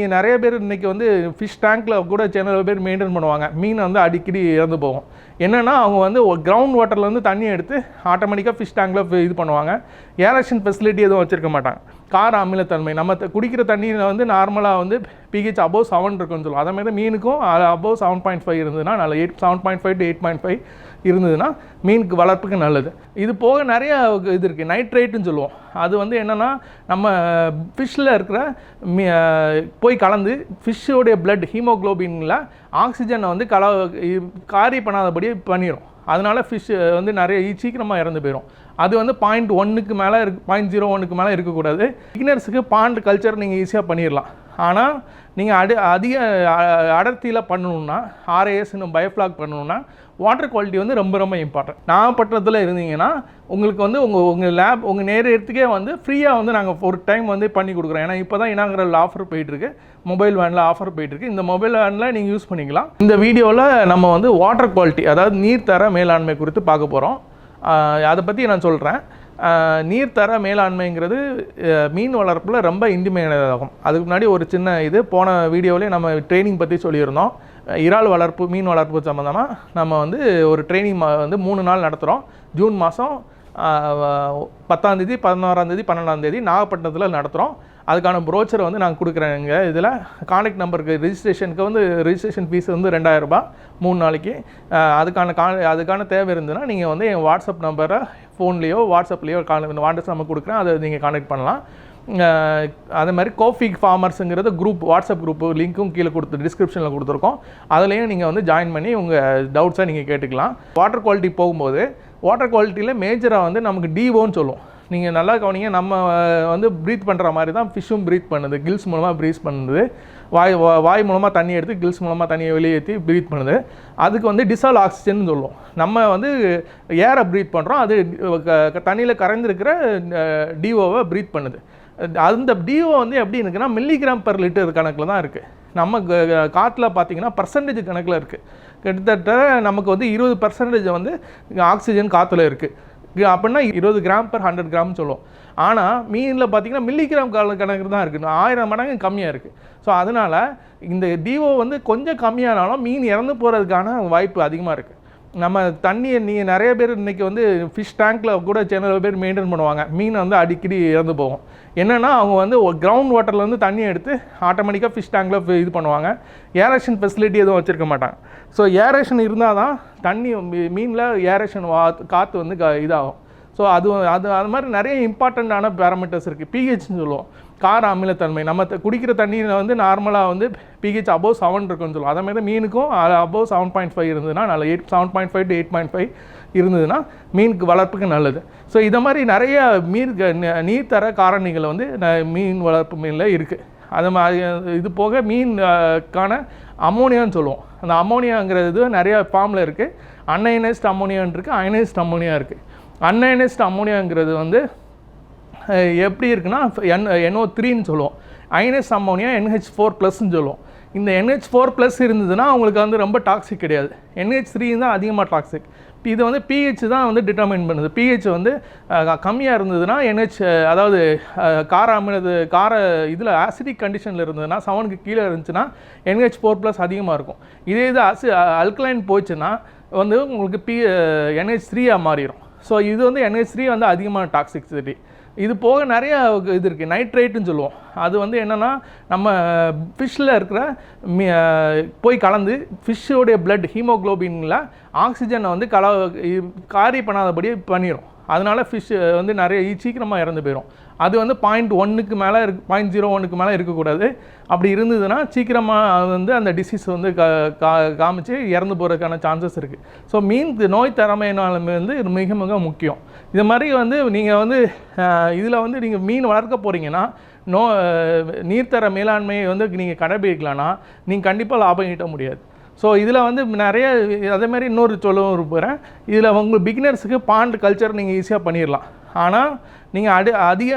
நீங்கள் நிறைய பேர் இன்றைக்கி வந்து ஃபிஷ் டேங்க்கில் கூட சில பேர் மெயின்டைன் பண்ணுவாங்க. மீன் வந்து அடிக்கடி இறந்து போகும். என்னென்னா அவங்க வந்து கிரவுண்ட் வாட்டர்லேருந்து தண்ணி எடுத்து ஆட்டோமேட்டிக்காக ஃபிஷ் டேங்கில் இது பண்ணுவாங்க. ஏரேஷன் ஃபெசிலிட்டி எதுவும் வச்சுருக்க மாட்டாங்க. கார அமிலத்தன்மை. நம்ம குடிக்கிற தண்ணியில் வந்து நார்மலாக வந்து பிஹெச் அபோவ் செவன் இருக்குன்னு சொல்லுவோம் அதே மாதிரி மீனுக்கும் அபோவ் செவன் பாயிண்ட் ஃபைவ் இருந்ததுன்னா நல்ல eight seven point five to eight point five இருந்ததுன்னா மீனுக்கு வளர்ப்புக்கு நல்லது. இது போக நிறைய இது இருக்குது நைட்ரேட்டுன்னு சொல்லுவோம். அது வந்து என்னென்னா நம்ம ஃபிஷ்ஷில் இருக்கிற மீ- போய் கலந்து ஃபிஷ்ஷோடைய பிளட் ஹீமோக்ளோபினில் ஆக்சிஜனை வந்து கல காரி பண்ணாதபடி பண்ணிடும் அதனால் ஃபிஷ் வந்து நிறைய சீக்கிரமாக இறந்து போயிடும் அது வந்து பாயிண்ட் ஒன்றுக்கு மேலே இருக்கு பாயிண்ட் ஜீரோ ஒன்றுக்கு மேலே இருக்கக்கூடாது. பிகினர்ஸுக்கு பாண்ட் கல்ச்சர் நீங்கள் ஈஸியாக பண்ணிடலாம் ஆனால் நீங்கள் அடி அதிக அடர்த்தியில் பண்ணணுன்னா ஆர்ஏஎஸ் இன்னும் பயோஃப்ளாக் பண்ணணுன்னா வாட்டர் குவாலிட்டி வந்து ரொம்ப ரொம்ப இம்பார்ட்டன்ட் நாகப்பட்டினத்தில் இருந்தீங்கன்னா உங்களுக்கு வந்து உங்கள் உங்கள் லேப் உங்கள் நேர இடத்துக்கே வந்து ஃப்ரீயாக வந்து நாங்கள் ஒரு டைம் வந்து பண்ணி கொடுக்குறோம். ஏன்னா இப்போ தான் இனாகரல் ஆஃபர் போயிட்டுருக்கு. மொபைல் வேனில் ஆஃபர் போயிட்டுருக்கு. இந்த மொபைல் வேனில் நீங்கள் யூஸ் பண்ணிக்கலாம். இந்த வீடியோவில் நம்ம வந்து வாட்டர் குவாலிட்டி அதாவது நீர் தர மேலாண்மை குறித்து பார்க்க போகிறோம் அதை பற்றி நான் சொல்கிறேன் நீர்த்தர மேலாண்மைங்கிறது மீன் வளர்ப்பில் ரொம்ப இன்றிமையானதாகும் அதுக்கு முன்னாடி ஒரு சின்ன இது போன வீடியோவிலே நம்ம ட்ரைனிங் பற்றி சொல்லியிருந்தோம். இறால் வளர்ப்பு மீன் வளர்ப்பு சம்மந்தமாக நம்ம வந்து ஒரு ட்ரைனிங் வந்து மூணு நாள் நடத்துகிறோம் ஜூன் மாதம் பத்தாந்தேதி பதினோராந்தேதி பன்னெண்டாந்தேதி நாகப்பட்டினத்தில் நடத்துகிறோம் அதுக்கான ப்ரோச்சரை வந்து நாங்கள் கொடுக்குறேங்க. இதில் கான்டாக்ட் நம்பருக்கு ரிஜிஸ்ட்ரேஷனுக்கு வந்து ரிஜிஸ்ட்ரேஷன் ஃபீஸ் வந்து ரெண்டாயிரம் ரூபாய் மூணு நாளைக்கு. அதுக்கான கா அதுக்கான தேவை இருந்ததுன்னா நீங்கள் வந்து என் வாட்ஸ்அப் நம்பரை ஃபோன்லேயோ வாட்ஸ்அப்லேயோ கான் வாட்ஸ்அப் நம்பர் கொடுக்குறேன். அதை நீங்கள் கான்டாக்ட் பண்ணலாம். அதே மாதிரி கோஃபி ஃபார்மர்ஸுங்கிறது குரூப் வாட்ஸ்அப் குரூப்பு லிங்க்கும் கீழே கொடுத்து டிஸ்கிரிப்ஷனில் கொடுத்துருக்கோம். அதுலேயும் நீங்கள் வந்து ஜாயின் பண்ணி உங்கள் டவுட்ஸை நீங்கள் கேட்டுக்கலாம். வாட்டர் குவாலிட்டி போகும்போது வாட்டர் குவாலிட்டியில் மேஜராக வந்து நமக்கு டிஓன்னு சொல்லுவோம். நீங்கள் நல்லா கவனிங்க நம்ம வந்து ப்ரீத் பண்ணுற மாதிரி தான் ஃபிஷ்ஷும் ப்ரீத் பண்ணுது. கில்ஸ் மூலமாக ப்ரீத் பண்ணுது. வாய் வா- வாய் மூலமாக தண்ணி எடுத்து கில்ஸ் மூலமாக தண்ணியை வெளியேற்றி ப்ரீத் பண்ணுது. அதுக்கு வந்து டிசால் ஆக்சிஜன் சொல்லுவோம். நம்ம வந்து ஏரை ப்ரீத் பண்ணுறோம் அது தண்ணியில் கரைந்திருக்கிற டிஓவை ப்ரீத் பண்ணுது. அந்த டிஓ வந்து எப்படி இருக்குன்னா மில்லிகிராம் பர் லிட்டர் கணக்கில் தான் இருக்குது நம்ம க- காற்றுல பார்த்தீங்கன்னா பர்சன்டேஜ் கணக்கில் இருக்குது கிட்டத்தட்ட நமக்கு வந்து இருபது பர்சன்டேஜ் வந்து ஆக்சிஜன் காற்றுல இருக்குது அப்படின்னா இருபது கிராம் பர் ஹண்ட்ரட் கிராம் சொல்லுவோம். ஆனால் மீனில் பார்த்தீங்கன்னா மில்லிகிராம் கால கணக்கு தான் இருக்குது ஆயிரம் மடங்கு கம்மியாக இருக்குது ஸோ அதனால் இந்த டிஓ வந்து கொஞ்சம் கம்மியானாலும் மீன் இறந்து போகிறதுக்கான வாய்ப்பு அதிகமாக இருக்குது நம்ம தண்ணியை நீங்கள் நிறைய பேர் இன்றைக்கி வந்து ஃபிஷ் டேங்க்கில் கூட சில பேர் மெயின்டைன் பண்ணுவாங்க. மீன் வந்து அடிக்கடி இறந்து போகும். என்னென்னா அவங்க வந்து கிரவுண்ட் வாட்டர்லேருந்து தண்ணியை எடுத்து ஆட்டோமேட்டிக்காக ஃபிஷ் டேங்கில் இது பண்ணுவாங்க. ஏரேஷன் ஃபெசிலிட்டி எதுவும் வச்சுருக்க மாட்டாங்க. ஸோ ஏரேஷன் இருந்தால் தான் தண்ணி மீனில் ஏரேஷன் வா காற்று வந்து க இதாகும். ஸோ அது அது அது மாதிரி நிறைய இம்பார்ட்டண்ட்டான பேராமீட்டர்ஸ் இருக்குது பிஹெச்னு சொல்லுவோம். கார அமிலத்தன்மை. நம்ம குடிக்கிற தண்ணியில் வந்து நார்மலாக வந்து பிஹெச் அபோவ் செவன் இருக்குன்னு சொல்லுவோம். அதே மாதிரி மீனுக்கும் அபோவ் செவன் பாயிண்ட் ஃபைவ் இருந்ததுன்னா நல்ல eight seven point five to eight point five இருந்ததுன்னா மீனுக்கு வளர்ப்புக்கு நல்லது. ஸோ இதை மாதிரி நிறைய மீன் க- நீர்த்தர காரணிகள் வந்து ந- மீன் வளர்ப்பு மீனில் இருக்குது அது மாதிரி இது போக மீனுக்கான அமோனியான்னு சொல்லுவோம். அந்த அமோனியாங்கிறது நிறைய ஃபார்மில் இருக்குது அன்ஐனைஸ்ட் அமோனியான் இருக்குது அயனைஸ்ட் அமோனியா இருக்குது அன்அயனைஸ்ட் அமோனியாங்கிறது வந்து எப்படி இருக்குன்னா என் என்ஓ த்ரீன்னு சொல்லுவோம். ஐஎன்எஸ் அம்மோனியா என்ஹெச் ஃபோர் ப்ளஸ்ன்னு சொல்லுவோம். இந்த என்ஹெச் ஃபோர் ப்ளஸ் இருந்ததுன்னா அவங்களுக்கு வந்து ரொம்ப டாக்ஸிக் கிடையாது. என்ஹெச் த்ரீ தான் அதிகமாக டாக்ஸிக் இது வந்து பிஹெச் தான் வந்து டிட்டர்மைன் பண்ணுது. பிஹெச் வந்து கம்மியாக இருந்ததுன்னா என்ஹெச் அதாவது கார அமினது கார இதில் ஆசிடிக் கண்டிஷனில் இருந்ததுன்னா செவனுக்கு கீழே இருந்துச்சுன்னா என்ஹெச் ஃபோர் ப்ளஸ் அதிகமாக இருக்கும். இதே இது அசி அல்கலைன் போச்சுன்னா வந்து உங்களுக்கு பி என்ஹெச் த்ரீயாக மாறிடும் ஸோ இது வந்து என்ஹெச் த்ரீ வந்து அதிகமான டாக்ஸிசிட்டி இது போக நிறைய இது இருக்குது நைட்ரேட்டுன்னு சொல்லுவோம். அது வந்து என்னென்னா நம்ம ஃபிஷ்ஷில் இருக்கிற போய் கலந்து ஃபிஷ்ஷோடைய ப்ளட் ஹீமோக்ளோபினில் ஆக்சிஜனை வந்து கல இ- காரி பண்ணாதபடி பண்ணிடும் அதனால ஃபிஷ் வந்து நிறைய சீக்கிரமாக இறந்து போயிடும் அது வந்து பாயிண்ட் ஒன்றுக்கு மேலே இருக்கு பாயிண்ட் ஜீரோ ஒன்றுக்கு மேலே இருக்கக்கூடாது. அப்படி இருந்ததுன்னா சீக்கிரமாக வந்து அந்த டிசீஸ் வந்து கா கா- காமிச்சு இறந்து போகிறதுக்கான சான்சஸ் இருக்குது ஸோ மீன் நோய் திறமையினாலுமே வந்து மிக மிக முக்கியம். இது மாதிரி வந்து நீங்கள் வந்து இதில் வந்து நீங்கள் மீன் வளர்க்க போகிறீங்கன்னா நோ நீர்த்தர மேலாண்மையை வந்து நீங்கள் கடைபிடிக்கலான்னா நீங்கள் கண்டிப்பாக லாபம் ஈட்ட முடியாது. ஸோ இதில் வந்து நிறைய அதே மாதிரி இன்னொரு சொல்லவும் இருப்பேன் இதில் உங்கள் பிகினர்ஸுக்கு பாண்ட் கல்ச்சர் நீங்கள் ஈஸியாக பண்ணிடலாம் ஆனால் நீங்கள் அடி அதிக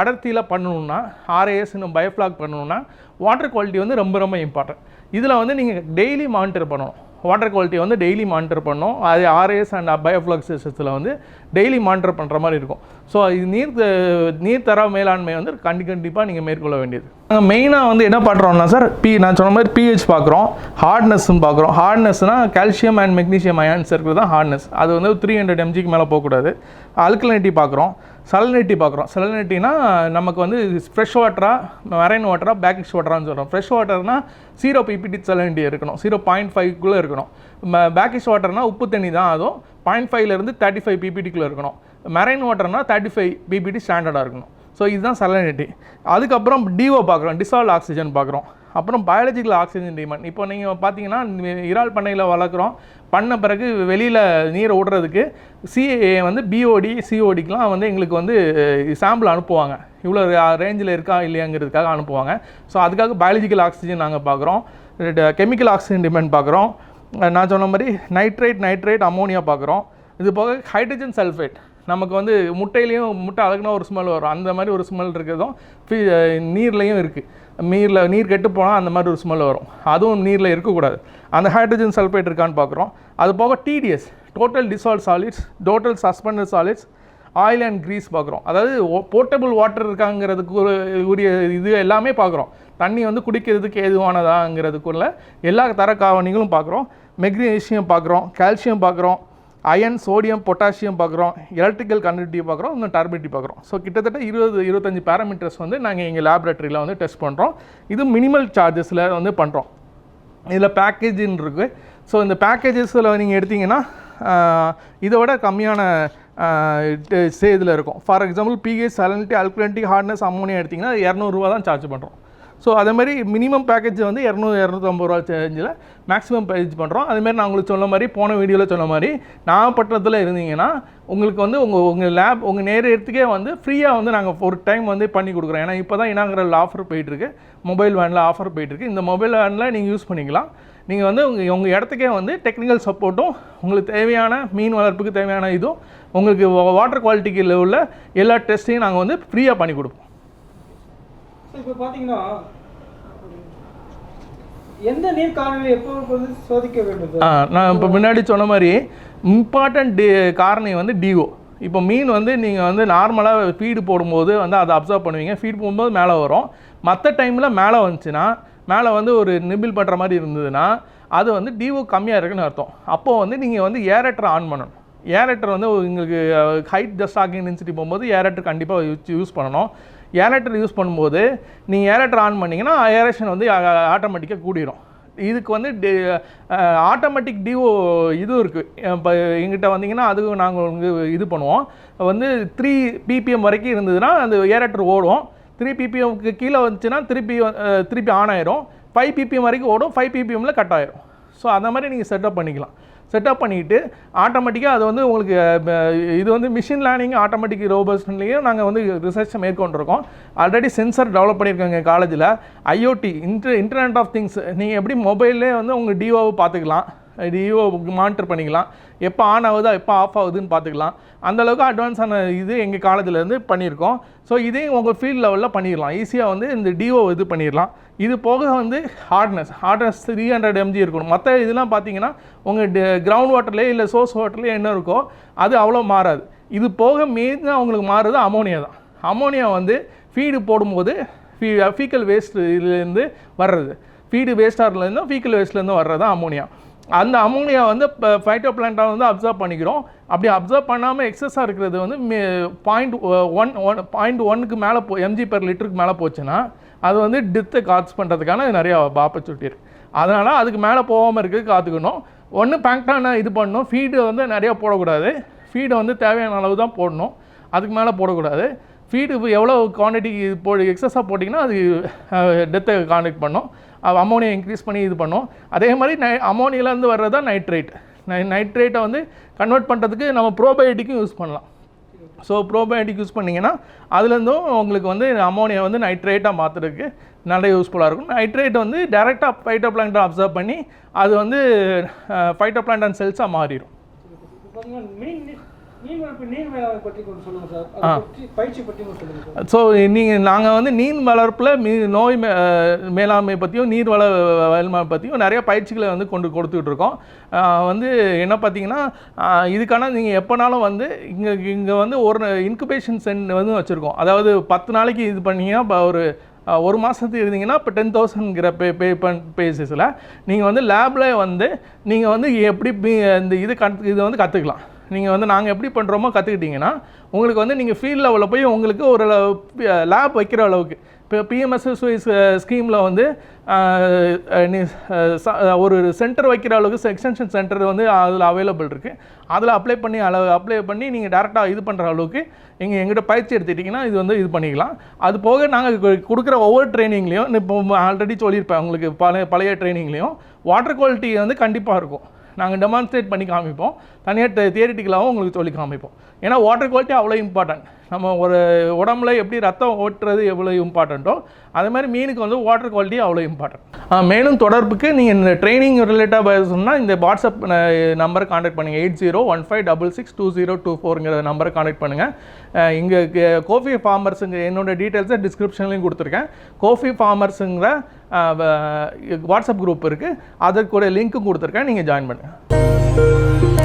அடர்த்தியில் பண்ணணுன்னா ஆர்ஏஎஸ் இன்னும் பயோஃப்ளாக் பண்ணணுன்னா வாட்டர் குவாலிட்டி வந்து ரொம்ப ரொம்ப இம்பார்ட்டன்ட் இதில் வந்து நீங்கள் டெய்லி மானிட்டர் பண்ணணும். வாட்டர் குவாலிட்டியை வந்து டெய்லி மானிட்டர் பண்ணோம். அது ஆர்ஏஎஸ் அண்ட் பயோஃப்ளக்ஸ் சிஸ்டத்தில் வந்து டெய்லி மானிட்டர் பண்ணுற மாதிரி இருக்கும். ஸோ இது நீர் த- நீர் தர மேலாண்மை வந்து கண்டி கண்டிப்பாக நீங்கள் மேற்கொள்ள வேண்டியது. நாங்கள் மெயினாக வந்து என்ன பண்ணுறோம்னா சார் பி நான் சொன்ன மாதிரி பிஹெச் பார்க்குறோம். ஹார்ட்னஸ்ன்னு பார்க்குறோம். ஹார்ட்னஸ்னால் கால்சியம் அண்ட் மெக்னீஷியம் அயான்ஸ் இருக்கிறது தான் ஹார்ட்னஸ் அது வந்து த்ரீ ஹண்ட்ரட் எம்ஜிக்கு மேலே போகக்கூடாது. அல்கலினிட்டி பார்க்குறோம். சலனிட்டி பார்க்குறோம். சலனிட்டினா நமக்கு வந்து ஃப்ரெஷ் வாட்டரா மரைன் வாட்டரா பேக்கிஷ் வாட்டரான்னு சொல்கிறோம் ஃப்ரெஷ் வாட்டர்னா ஜீரோ பிபிடி சலனிட்டி இருக்கணும். ஜீரோ பாயிண்ட் ஃபைவ்க்குள்ளே இருக்கணும். பேக்கிஷ் வாட்டர்னா உப்பு தண்ணி தான் அதுவும். பாயிண்ட் ஃபைவ்லேருந்து தேர்ட்டி ஃபைவ் பிபிடிக்குள்ளே இருக்கணும். மெரைன் வாட்டர்னா தேர்ட்டி ஃபைவ் பிபிடி ஸ்டாண்டர்டாக இருக்கணும். ஸோ இதுதான் சலனிட்டி. அதுக்கப்புறம் டிஓ பார்க்குறோம். டிசால்வ் ஆக்சிஜன் பார்க்குறோம். அப்புறம் பயாலஜிக்கல் ஆக்சிஜன் டிமாண்ட் இப்போ நீங்கள் பார்த்தீங்கன்னா இறால் பண்ணையில் வளர்க்குறோம். பண்ண பிறகு வெளியில் நீரை விடுறதுக்கு சிஏ வந்து பிஓடி சிஓடிக்கெலாம் வந்து எங்களுக்கு வந்து சாம்பிள் அனுப்புவாங்க. இவ்வளோ ரேஞ்சில் இருக்கா இல்லையாங்கிறதுக்காக அனுப்புவாங்க. ஸோ அதுக்காக பயாலஜிக்கல் ஆக்சிஜன் நாங்கள் பார்க்குறோம் கெமிக்கல் ஆக்சிஜன் டிமாண்ட் பார்க்குறோம் நான் சொன்ன மாதிரி நைட்ரேட் நைட்ரேட் அமோனியா பார்க்குறோம் இது போக ஹைட்ரஜன் சல்ஃபேட் நமக்கு வந்து முட்டையிலையும் முட்டை அழகுனா ஒரு ஸ்மெல் வரும். அந்த மாதிரி ஒரு ஸ்மெல் இருக்கிறதும் ஃபீ நீர்லேயும் இருக்குது நீரில் நீர் கெட்டு போனால் அந்த மாதிரி ஒரு ஸ்மெல் வரும். அதுவும் நீரில் இருக்கக்கூடாது. அந்த ஹைட்ரஜன் சல்ஃபேட் இருக்கான்னு பார்க்குறோம் அது போக TDS total dissolved solids total suspended solids oil and grease பார்க்குறோம் அதாவது போர்ட்டபிள் வாட்டர் இருக்காங்கிறதுக்கு உரிய இது எல்லாமே பார்க்குறோம் தண்ணி வந்து குடிக்கிறதுக்கு ஏதுவானதாங்கிறதுக்குள்ள எல்லா தர காவணிகளும் பார்க்குறோம் மெக்னீஷியம் பார்க்குறோம் கால்சியம் பார்க்குறோம் அயன் சோடியம் பொட்டாசியம் பார்க்குறோம் எலக்ட்ரிக்கல் கண்டக்டிவ் பார்க்குறோம் இன்னும் டர்பிட்டி பார்க்குறோம். ஸோ கிட்டத்தட்ட இருபது இருபத்தஞ்சு பேராமீட்டர்ஸ் வந்து நாங்கள் எங்கள் லேபரேட்டரியில் வந்து டெஸ்ட் பண்ணுறோம் இது மினிமல் சார்ஜஸில் வந்து பண்ணுறோம் இதில் பேக்கேஜின்னு இருக்குது ஸோ இந்த பேக்கேஜஸில் நீங்கள் எடுத்தீங்கன்னா இதோட இதை விட கம்மியான இதில் இருக்கும். For example pH salinity alkalinity hardness ammonia எடுத்திங்கன்னா இரநூறுவா தான் சார்ஜ் பண்ணுறோம் ஸோ அதே மாதிரி மினிமம் பேக்கேஜ் வந்து இரநூறு இரநூத்தம்பது ரூபா சேஞ்சில் மேக்ஸிமம் பேக்கேஜ் பண்ணுறோம் அதேமாதிரி நான் உங்களுக்கு சொன்ன மாதிரி போன வீடியோவில் சொன்ன மாதிரி நாகப்பட்டினத்தில் இருந்தீங்கன்னா உங்களுக்கு வந்து உங்கள் உங்கள் லேப் உங்கள் நேர இடத்துக்கே வந்து ஃப்ரீயாக வந்து நாங்கள் ஒரு டைம் வந்து பண்ணி கொடுக்குறோம். ஏன்னா இப்போ தான் இனாகரல் ஆஃபர் போயிட்டுருக்கு. மொபைல் வேனில் ஆஃபர் போயிட்டுருக்கு. இந்த மொபைல் வேனில் நீங்கள் யூஸ் பண்ணிக்கலாம். நீங்கள் வந்து உங்கள் உங்கள் இடத்துக்கே வந்து டெக்னிக்கல் சப்போர்ட்டும் உங்களுக்கு தேவையான மீன் வளர்ப்புக்கு தேவையான இதுவும் உங்களுக்கு வாட்டர் குவாலிட்டிக்கு உள்ள எல்லா டெஸ்ட்டையும் நாங்கள் வந்து ஃப்ரீயாக பண்ணி கொடுப்போம். இப்போ பார்த்தீங்கன்னா எந்த நீர் காலநிலை எப்போ சோதிக்க வேண்டும் ஆ, நான் இப்போ முன்னாடி சொன்ன மாதிரி இம்பார்ட்டன்ட் டி காரணி வந்து டிஓ இப்போ மீன் வந்து நீங்கள் வந்து நார்மலாக ஃபீடு போடும்போது வந்து அதை அப்சர்வ் பண்ணுவீங்க. ஃபீட் போடும்போது மேலே வரும். மற்ற டைமில் மேலே வந்துச்சுன்னா மேலே வந்து ஒரு நிபிள் பண்ணுற மாதிரி இருந்ததுன்னா அது வந்து டிஓ கம்மியாக இருக்குன்னு அர்த்தம். அப்போது வந்து நீங்கள் வந்து ஏரேட்டரை ஆன் பண்ணணும். ஏரேட்டர் வந்து உங்களுக்கு ஹைட் ஜஸ்ட் ஸ்டாக்கிங் டென்சிட்டி போகும்போது ஏரேட்டர் கண்டிப்பாக யூஸ் யூஸ் பண்ணணும். ஏரேட்டர் யூஸ் பண்ணும்போது நீங்கள் ஏரேட்டர் ஆன் பண்ணிங்கன்னா ஏரேஷன் வந்து ஆட்டோமேட்டிக்காக கூடிரும். இதுக்கு வந்து ஆட்டோமேட்டிக் டிஓ இதுவும் இருக்குது இப்போ எங்கிட்ட வந்தீங்கன்னா அதுவும் நாங்கள் வந்து இது பண்ணுவோம். வந்து த்ரீ பிபிஎம் வரைக்கும் இருந்ததுன்னா அந்த ஏரேட்டர் ஓடும். த்ரீ பிபிஎம்க்கு கீழே வந்துச்சுன்னா திருப்பி திருப்பி ஆன் ஆயிரும். ஃபைவ் பிபிஎம் வரைக்கும் ஓடும். ஃபைவ் பிபிஎம்மில் கட் ஆயிரும். ஸோ அந்த மாதிரி நீங்கள் செட்டப் பண்ணிக்கலாம். செட்டப் பண்ணிவிட்டு ஆட்டோமேட்டிக்காக அது வந்து உங்களுக்கு இது வந்து மிஷின் லேர்னிங் ஆட்டோமேட்டிக் ரோபோட்ஸ்லேயும் நாங்கள் வந்து ரிசர்ச் மேற்கொண்டிருக்கோம். ஆல்ரெடி சென்சர் டெவலப் பண்ணியிருக்காங்க காலேஜில் IOT inter internet of things நீங்கள் எப்படி மொபைல்லே வந்து உங்கள் டிஓவை பார்த்துக்கலாம். டிஓ மானிட்டர் பண்ணிக்கலாம். எப்போ ஆன் ஆகுதா எப்போ ஆஃப் ஆகுதுன்னு பார்த்துக்கலாம். அந்த அளவுக்கு அட்வான்ஸான இது எங்கள் காலத்துலேருந்து பண்ணியிருக்கோம். ஸோ இதையும் உங்கள் ஃபீல்ட் லெவலில் பண்ணிடலாம். ஈஸியாக வந்து இந்த டிஓ இது பண்ணிடலாம். இது போக வந்து hardness hardness three hundred MG இருக்கணும். மற்ற இதெல்லாம் பார்த்தீங்கன்னா உங்கள் கிரவுண்ட் வாட்டர்லேயே இல்லை சோர்ஸ் வாட்டர்லேயே என்ன இருக்கோ அது அவ்வளோ மாறாது. இது போக மெயினாக அவங்களுக்கு மாறுறது அமோனியா தான். அமோனியா வந்து ஃபீடு போடும்போது ஃபீ ஃபீக்கல் வேஸ்ட் இதுலேருந்து வர்றது. ஃபீடு வேஸ்டார்லேருந்தும் ஃபீக்கல் வேஸ்ட்லேருந்து வர்றது தான் அமோனியா அந்த அமோனியா வந்து இப்போ ஃபைட்டோ பிளான்ட்டாக வந்து அப்சர்வ் பண்ணிக்கிறோம். அப்படி அப்சர்வ் பண்ணாமல் எக்ஸஸாக இருக்கிறது வந்து பாயிண்ட் ஒன் ஒன் பாயிண்ட் ஒன்னுக்கு மேலே போ எம்ஜி பெர் லிட்டருக்கு மேலே போச்சுன்னா அது வந்து டெத்தை காட்ஸ் பண்ணுறதுக்கான நிறையா ஆப்பர்ச்சுனிட்டி இருக்குது அதனால் அதுக்கு மேலே போகாமல் இருக்கிறது காத்துக்கணும். ஒன்று பேங்க்டான இது பண்ணணும். ஃபீடு வந்து நிறையா போடக்கூடாது. ஃபீடை வந்து தேவையான அளவு தான் போடணும். அதுக்கு மேலே போடக்கூடாது. ஃபீடு எவ்வளோ குவான்டிட்டி போ எக்ஸஸாக போட்டிங்கன்னா அது டெத்தை கான்டெக்ட் பண்ணும். அமோனியா இன்க்ரீஸ் பண்ணி இது பண்ணும். அதே மாதிரி நை அமோனியிலேருந்து வர்றது தான் நைட்ரேட் நை நைட்ரேட்டை வந்து கன்வெர்ட் பண்ணுறதுக்கு நம்ம ப்ரோபயோட்டிக்கும் யூஸ் பண்ணலாம். ஸோ ப்ரோபயோட்டிக் யூஸ் பண்ணிங்கன்னா அதுலேருந்தும் உங்களுக்கு வந்து அமோனியா வந்து நைட்ரேட்டாக மாற்றுறதுக்கு நல்ல யூஸ்ஃபுல்லாக இருக்கும். நைட்ரேட் வந்து டேரெக்டாக ஃபைட்டோ பிளான்ட்டை அப்சர்வ் பண்ணி அது வந்து ஃபைட்டோ பிளான்டன் செல்ஸாக மாறிடும் ஸோ நீங்கள் நாங்கள் வந்து நீர் வளர்ப்பில் மீ நோய் மே மேலாண்மை பற்றியும் நீர் வள வேளாண்மை பற்றியும் நிறைய பயிற்சிகளை வந்து கொண்டு இருக்கோம் ஆஹ் வந்து என்ன பார்த்தீங்கன்னா இதுக்கான நீங்கள் எப்போனாலும் வந்து இங்கே இங்கே வந்து ஒரு இன்குபேஷன் சென்ட் வந்து வச்சுருக்கோம். அதாவது பத்து நாளைக்கு இது பண்ணீங்கன்னா இப்போ ஒரு ஒரு மாதத்துக்கு இருந்தீங்கன்னா இப்போ டென் தௌசண்ட்ங்கிற பே பே பண் பேசிஸில் நீங்கள் வந்து லேபில் வந்து நீங்கள் வந்து எப்படி இந்த இது கற்று இதை வந்து கற்றுக்கலாம் நீங்கள் வந்து நாங்கள் எப்படி பண்ணுறோமோ கற்றுக்கிட்டிங்கன்னா உங்களுக்கு வந்து நீங்கள் ஃபீல்ட் லெவலில் போய் உங்களுக்கு ஒரு லேப் வைக்கிற அளவுக்கு. இப்போ பிஎம்எஸ்எஸ்ஒய் ஸ்கீமில் வந்து ச- ஒரு சென்டர் வைக்கிற அளவுக்கு எக்ஸ்டென்ஷன் சென்டர் வந்து அதில் அவைலபிள் இருக்குது அதில் அப்ளை பண்ணி அளவு அப்ளை பண்ணி நீங்கள் டேரெக்டாக இது பண்ணுற அளவுக்கு இங்கே எங்கிட்ட பயிற்சி எடுத்துட்டிங்கன்னா இது வந்து இது பண்ணிக்கலாம். அது போக நாங்கள் கொடுக்குற ஒவ்வொரு ட்ரைனிங்லேயும் இப்போ ஆல்ரெடி சொல்லியிருப்பேன் உங்களுக்கு பழைய பழைய ட்ரைனிங்லேயும் வாட்டர் குவாலிட்டி வந்து கண்டிப்பாக இருக்கும். நாங்கள் டெமான்ஸ்ட்ரேட் பண்ணி காமிப்போம். தனியாக தியரிட்டிக்கலாகவும் உங்களுக்கு சொல்லி காமிப்போம். ஏன்னா வாட்டர் குவாலிட்டி அவ்வளோ இம்பார்ட்டன்ட் நம்ம ஒரு உடம்புல எப்படி ரத்தம் ஓட்டுறது எவ்வளோ இம்பார்ட்டண்ட்டோ அதே மாதிரி மீனுக்கு வந்து வாட்டர் குவாலிட்டி அவ்வளோ இம்பார்ட்டன்ட் மேலும் தொடர்புக்கு நீங்கள் இந்த ட்ரைனிங் ரிலேட்டாக சொன்னால் இந்த வாட்ஸ்அப் நம்பரை காண்டாக்ட் பண்ணுங்கள் eight zero one five double six two zero two ஃபோருங்கிற நம்பரை காண்டாக்ட் பண்ணுங்கள் இங்கே கோஃபி ஃபார்மர்ஸுங்க என்னோட டீட்டெயில்ஸை டிஸ்கிரிப்ஷன்லையும் கொடுத்துருக்கேன். கோஃபி ஃபார்மர்ஸுங்கிற வாட்ஸ்அப் குரூப் இருக்குது அதற்குடைய லிங்க்கும் கொடுத்துருக்கேன். நீங்கள் ஜாயின் பண்ணுங்கள்